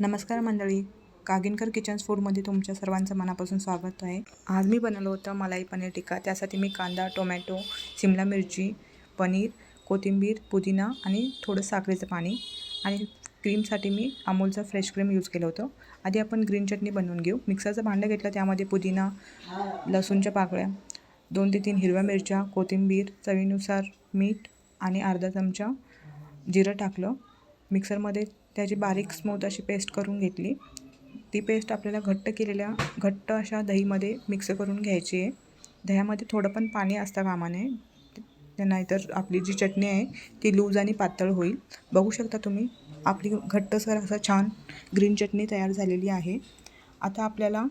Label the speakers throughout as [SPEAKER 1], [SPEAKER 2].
[SPEAKER 1] नमस्कार मंडळी. कागिनकर किचन्स फूडमध्ये तुमच्या सर्वांचं मनापासून स्वागत आहे. आज मी बनवलं होतं मलाई पनीर टिक्का. त्यासाठी मी कांदा टोमॅटो शिमला मिरची पनीर कोथिंबीर पुदिना आणि थोडं साखरेचं पाणी आणि क्रीमसाठी मी अमूलचं फ्रेश क्रीम यूज केलं होतं. आधी आपण ग्रीन चटणी बनवून घेऊ. मिक्सरचं भांडं घेतलं त्यामध्ये पुदिना लसूणच्या पाकळ्या दोन ते तीन हिरव्या मिरच्या कोथिंबीर चवीनुसार मीठ आणि अर्धा चमचा जिरं टाकलं. मिक्सरमध्ये त्याची बारीक स्मूथ अशी पेस्ट करून घेतली. ती पेस्ट आपल्याला घट्ट केलेल्या घट्ट अशा दहीमध्ये मिक्स करून घ्यायची आहे. दह्यामध्ये थोडं पण पाणी असता कामाने नाहीतर आपली जी चटणी आहे ती लूज आणि पातळ होईल. बघू शकता तुम्ही आपली घट्टसर असं छान ग्रीन चटणी तयार झालेली आहे. आता आपल्याला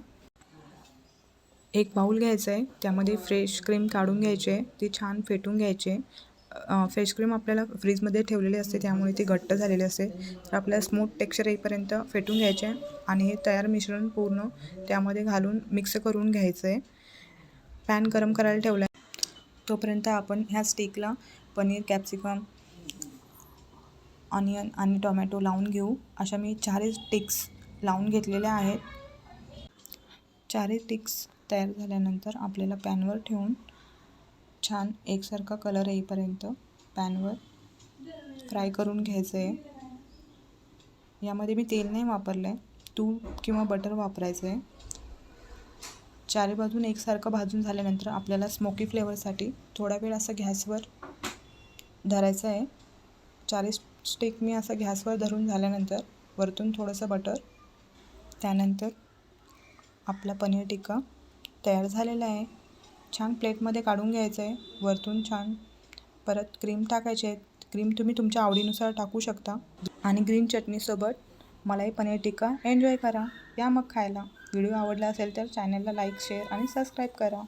[SPEAKER 1] एक बाऊल घ्यायचं आहे त्यामध्ये फ्रेश क्रीम काढून घ्यायची आहे ती छान फेटून घ्यायची आहे. फ्रेश क्रीम आपल्याला फ्रीजमध्ये ठेवलेली असते त्यामुळे ती घट्ट झालेली असते. तर आपल्याला स्मूथ टेक्स्चर येईपर्यंत फेटून घ्यायचे आहे आणि हे तयार मिश्रण पूर्ण त्यामध्ये घालून मिक्स करून घ्यायचं. आहे पॅन गरम करायला ठेवला आहे तोपर्यंत आपण ह्या स्टिकला पनीर कॅप्सिकम ऑनियन आणि टोमॅटो लावून घेऊ. अशा मी चारही स्टिक्स लावून घेतलेल्या आहेत. चारही टिक्स तयार झाल्यानंतर आपल्याला पॅनवर ठेवून छान एकसारखा कलर येईपर्यंत पॅनवर फ्राय करून घ्यायचं आहे यामध्ये मी तेल नाही वापरलं आहे तूप किंवा बटर वापरायचं आहे चारी बाजून एकसारखं भाजून झाल्यानंतर आपल्याला स्मोकी फ्लेवरसाठी थोडा वेळ असं गॅसवर धरायचं आहे चारी स्टिक मी असं गॅसवर धरून झाल्यानंतर वरतून थोडंसं बटर त्यानंतर आपला पनीर टिक्का तयार झालेला आहे. छान प्लेटमध्ये काढून घ्यायचं आहे वरतून छान. परत क्रीम टाकायचे आहे. क्रीम तुम्ही तुमच्या आवडीनुसार टाकू शकता. आणि ग्रीन चटणीसोबत मलाई पनीर टिक्का एन्जॉय करा. या मग खायला. व्हिडिओ आवडला असेल तर चॅनलला लाईक शेअर आणि सबस्क्राईब करा.